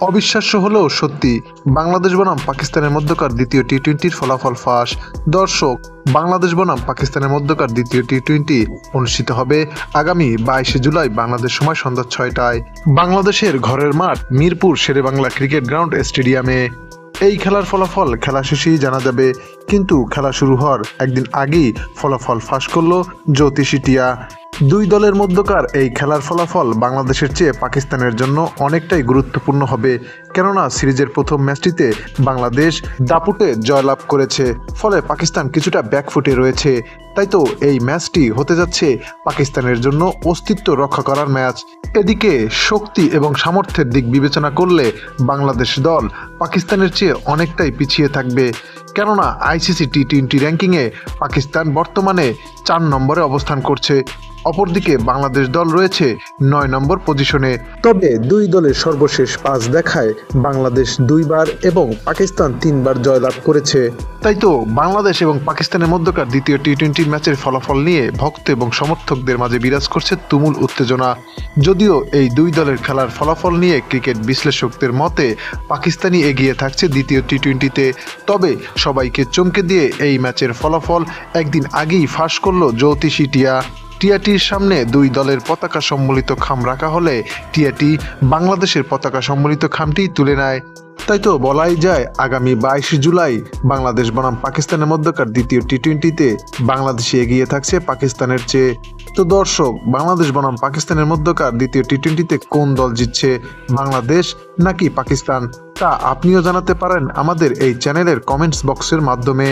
অবিশ্বাস্য হলেও সত্যি, বাংলাদেশ বনাম পাকিস্তানের মধ্যকার দ্বিতীয় টি টোয়েন্টির ফলাফল ফাঁস। দর্শক, বাংলাদেশ বনাম পাকিস্তানের মধ্যকার দ্বিতীয় টি টোয়েন্টি অনুষ্ঠিত হবে আগামী বাইশে জুলাই বাংলাদেশ সময় সন্ধ্যা ছয়টায়। বাংলাদেশের ঘরের মাঠ, মিরপুর শেরেবাংলা ক্রিকেট গ্রাউন্ড স্টেডিয়ামে। এই খেলার ফলাফল খেলা শেষেই জানা যাবে, কিন্তু খেলা শুরু হওয়ার একদিন আগেই ফলাফল ফাঁস করল জ্যোতিষী টিয়া। দুই দলের মধ্যকার এই খেলার ফলাফল বাংলাদেশের চেয়ে পাকিস্তানের জন্য অনেকটাই গুরুত্বপূর্ণ হবে। কেননা সিরিজের প্রথম ম্যাচটিতে বাংলাদেশ দাপুটে জয়লাভ করেছে, ফলে পাকিস্তান কিছুটা ব্যাকফুটে রয়েছে। তাই তো এই ম্যাচটি হতে যাচ্ছে পাকিস্তানের জন্য অস্তিত্ব রক্ষা করার ম্যাচ। এদিকে শক্তি এবং সামর্থ্যের দিক বিবেচনা করলে বাংলাদেশ দল পাকিস্তানের চেয়ে অনেকটাই পিছিয়ে থাকবে। কেননা আইসিসি টি টোয়েন্টি র্যাঙ্কিংয়ে পাকিস্তান বর্তমানে চার নম্বরে অবস্থান করছে। অপরদিকে বাংলাদেশ দল রয়েছে নয় নম্বর পজিশনে। তবে দুই দলের সর্বশেষ পাঁচ দেখায় বাংলাদেশ দুইবার এবং পাকিস্তান তিনবার জয়লাভ করেছে। তাই তো বাংলাদেশ এবং পাকিস্তানের মধ্যকার দ্বিতীয় টি টোয়েন্টি ম্যাচের ফলাফল নিয়ে ভক্ত এবং সমর্থকদের মাঝে বিরাজ করছে তুমুল উত্তেজনা। যদিও এই দুই দলের খেলার ফলাফল নিয়ে ক্রিকেট বিশ্লেষকদের মতে পাকিস্তানি এগিয়ে থাকছে দ্বিতীয় টি টোয়েন্টিতে তবে সবাইকে চমকে দিয়ে এই ম্যাচের ফলাফল একদিন আগেই ফাঁস করল জ্যোতিষী টিয়া। টিয়াটির সামনে দুই দলের পতাকা সম্বলিত খাম রাখা হলে টিয়াটি বাংলাদেশের পতাকা সম্বলিত খামটি তুলে নেয়। তাই তো বলাই যায়, আগামী বাইশে জুলাই বাংলাদেশ বনাম পাকিস্তানের মধ্যকার দ্বিতীয় টি টোয়েন্টিতে বাংলাদেশে এগিয়ে থাকছে পাকিস্তানের চেয়ে। তো দর্শক, বাংলাদেশ বনাম পাকিস্তানের মধ্যকার দ্বিতীয় টি টোয়েন্টিতে কোন দল জিতছে, বাংলাদেশ নাকি পাকিস্তান? তা আপনিও জানাতে পারেন আমাদের এই চ্যানেলের কমেন্টস বক্সের মাধ্যমে।